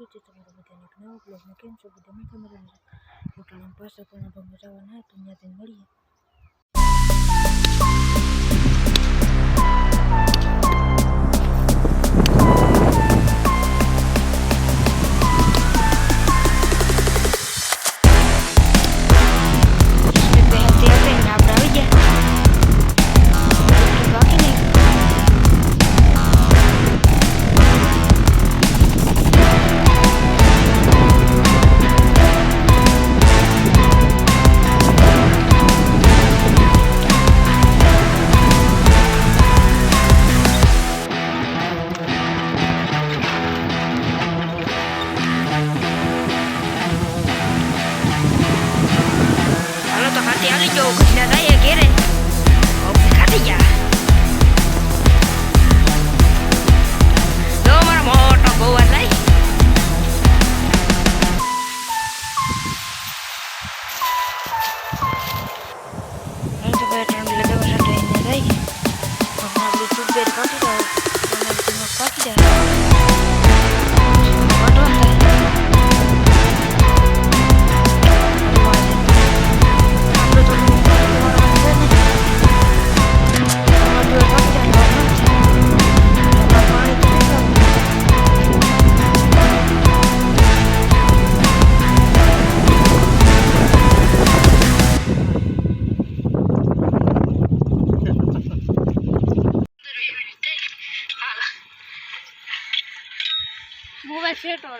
સ્વાગત છે તમારું બધાને એક નવા બ્લોગમાં કેમ છો બધા મજા મજામાં હોટાળામાં પાછા પણ ભાગમાં જવાના તો ત્યાંથી મળીએ મોબાઈલ સેટો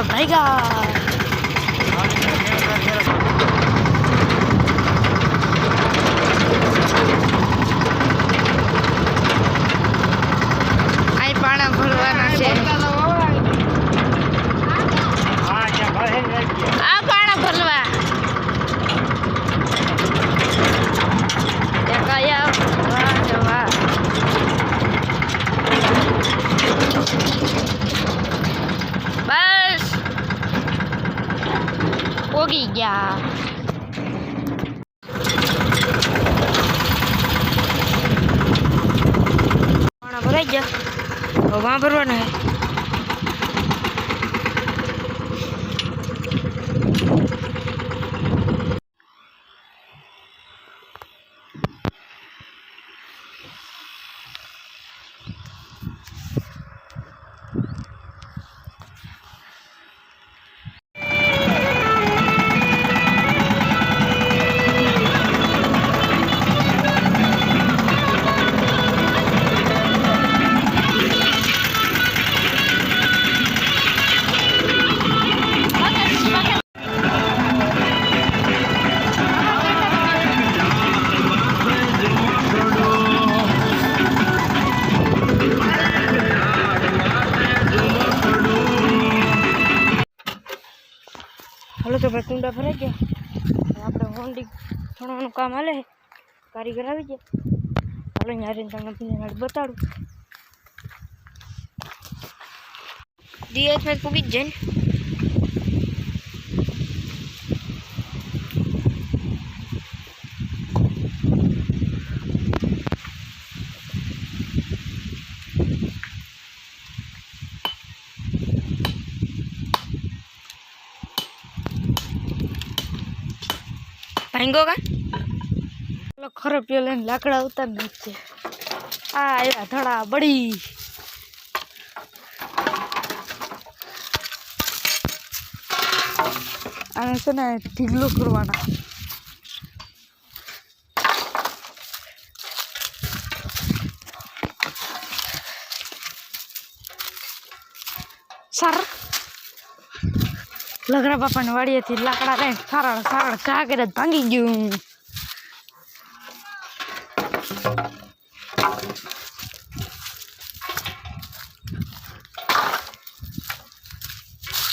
Omega. ભરાઈ ગયા વાં ભરવાના હે ભાઈ કુંડા ભરાઈ ગયા. આપણે હોન્ડી છોડવાનું કામ હાલે. કારીગર આવી ગયા. હાલો યારે તમને બીજા બતાડું. દિવસમાં પૂગી જ જાય ને. ભાંગો કા પેલો ખરો પેલો લઈને લાકડા ઉતાર નાખશે આ આવ્યા ધડા બળી આને છે ને ઢીગલો કરવાના સર લગરા બાપાને વાડીએથી લાકડા લઈને સારણ સારણ કાગર જ ભાંગી ગયું.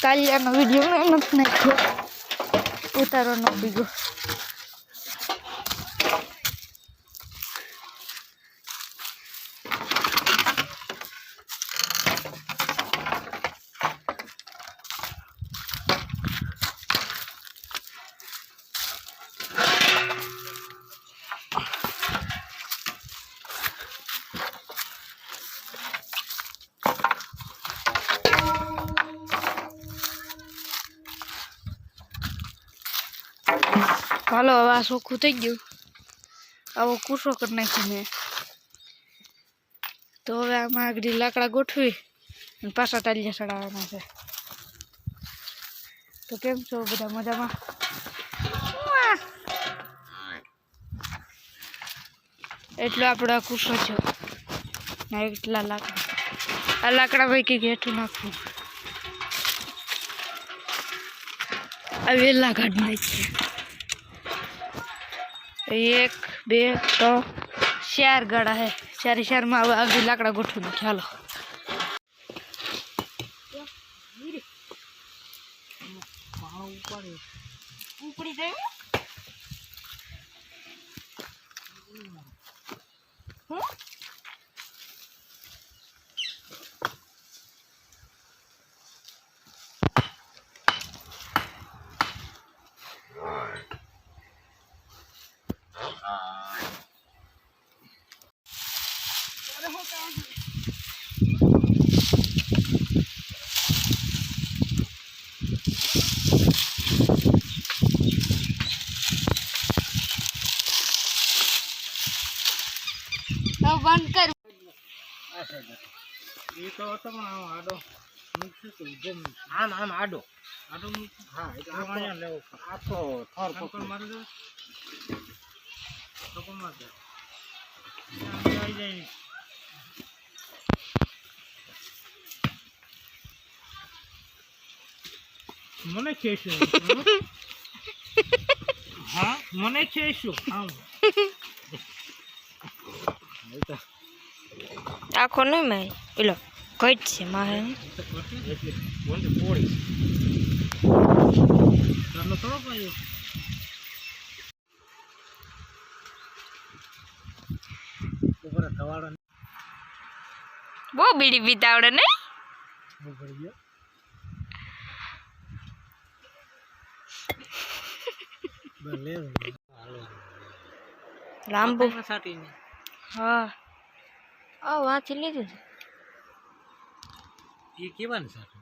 કાલિયાનો વીડિયો મેં નથી. નાખ્યો ઉતારવાનો બીજો. હાલો, હવે આ ચોખ્ખું થઈ ગયું. આવો કૂસો કરી નાખી મેં તો હવે આમાં આગળ લાકડા ગોઠવી અને પાછા ટાલિયા ચડાવવાના છે. તો કેમ છો બધા મજામાં. એટલો આપણો કૂસો છે. ને, એટલા લાકડા. આ લાકડા પૈકી ઘેઠું નાખવું આ વેલા કાઢી નાખીએ. એક બે ત્રણ ચાર ગાડા હે ચારે ચારમાં હવે આગળ લાકડા ગોઠવી નાખે હાલો ઉપડી જાય હવે તો હતો પણ આમ આડો મૂકશું તો આમ આમ આડો. આડો મૂકશું. હા એટલે અહીંયા લેવો. આખો થર પકડ. મારી દો તો કોણ મારશે આમ આવી જાય? મને છે શું હા મને છે શું આમ આખો નહીં મેં પેલો કઈટ છે મારે એટલે વંડી પોળી ચાલો થોડો પાયો ઉપર થવાડો બહુ બીડી પીતા આવડે ને ઉપર ગયો ભલે હાલો લાંબુ સાટીને હા આ વાંચી લીધું છે એ કેવાનું સાટું